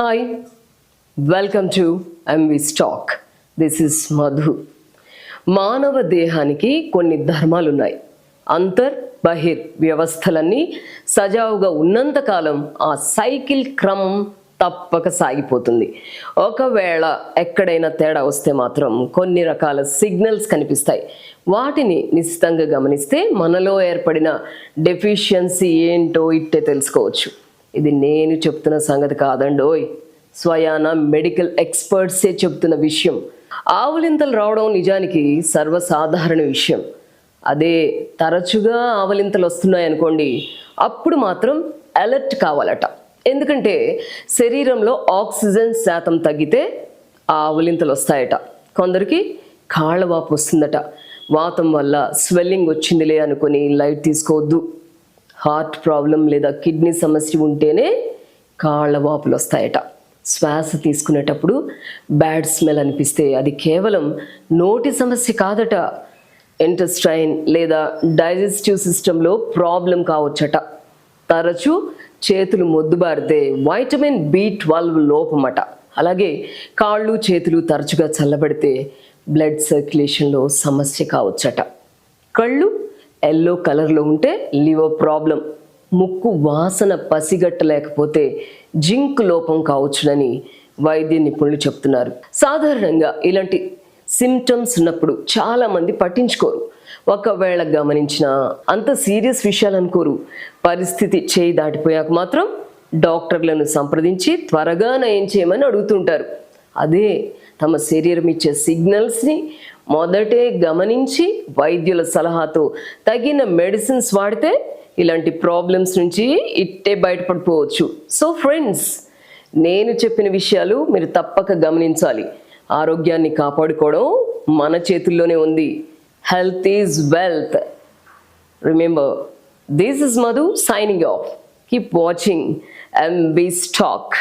Hi welcome to MV stock this is Madhu మానవ దేహానికి కొన్ని ధర్మాలు ఉన్నాయి అంతర్ బహిర్ వ్యవస్థలన్నీ సజావుగా ఉన్నంతకాలం ఆ సైకిల్ క్రమం తప్పక సాగిపోతుంది. ఒకవేళ ఎక్కడైనా తేడా వస్తే మాత్రం కొన్ని రకాల సిగ్నల్స్ కనిపిస్తాయి. వాటిని నిశ్చితంగా గమనిస్తే మనలో ఏర్పడిన డెఫిషియన్సీ ఏంటో ఇట్టే తెలుసుకోవచ్చు. ఇది నేను చెప్తున్న సంగతి కాదండోయ్. స్వయాన మెడికల్ ఎక్స్పర్ట్సే చెప్తున్న విషయం. ఆవులింతలు రావడం నిజానికి సర్వసాధారణ విషయం. అదే తరచుగా ఆవలింతలు వస్తున్నాయనుకోండి అప్పుడు మాత్రం అలర్ట్ కావాలట. ఎందుకంటే శరీరంలో ఆక్సిజన్ శాతం తగ్గితే ఆ వస్తాయట. కొందరికి కాళ్ళవాపు వస్తుందట. వాతం వల్ల స్వెల్లింగ్ వచ్చిందిలే అనుకొని లైట్ తీసుకోవద్దు. హార్ట్ ప్రాబ్లం లేదా కిడ్నీ సమస్య ఉంటేనే కాళ్ళ వాపులు వస్తాయట. శ్వాస తీసుకునేటప్పుడు బ్యాడ్ స్మెల్ అనిపిస్తే అది కేవలం నోటి సమస్య కాదట. ఎంటస్ట్రైన్ లేదా డైజెస్టివ్ సిస్టంలో ప్రాబ్లం కావచ్చట. తరచూ చేతులు మొద్దుబారితే వైటమిన్ బి ట్వెల్వ్ లోపమట. అలాగే కాళ్ళు చేతులు తరచుగా చల్లబడితే బ్లడ్ సర్క్యులేషన్లో సమస్య కావచ్చట. కళ్ళు ఎల్లో కలర్లో ఉంటే లివర్ ప్రాబ్లం ముక్కు వాసన పసిగట్టలేకపోతే జింక్ లోపం కావచ్చునని వైద్య నిపుణులు చెప్తున్నారు. సాధారణంగా ఇలాంటి సిమ్టమ్స్ ఉన్నప్పుడు చాలామంది పట్టించుకోరు. ఒకవేళ గమనించిన అంత సీరియస్ విషయాలు అనుకోరు. పరిస్థితి చేయి దాటిపోయాక మాత్రం డాక్టర్లను సంప్రదించి త్వరగా నయం చేయమని అడుగుతుంటారు. అదే తమ శరీరం ఇచ్చే సిగ్నల్స్ని మొదటే గమనించి వైద్యుల సలహాతో తగిన మెడిసిన్స్ వాడితే ఇలాంటి ప్రాబ్లమ్స్ నుంచి ఇట్టే బయటపడిపోవచ్చు. సో ఫ్రెండ్స్ నేను చెప్పిన విషయాలు మీరు తప్పక గమనించాలి. ఆరోగ్యాన్ని కాపాడుకోవడం మన చేతుల్లోనే ఉంది. Health is wealth. Remember this is Madhu signing off keep watching MB stock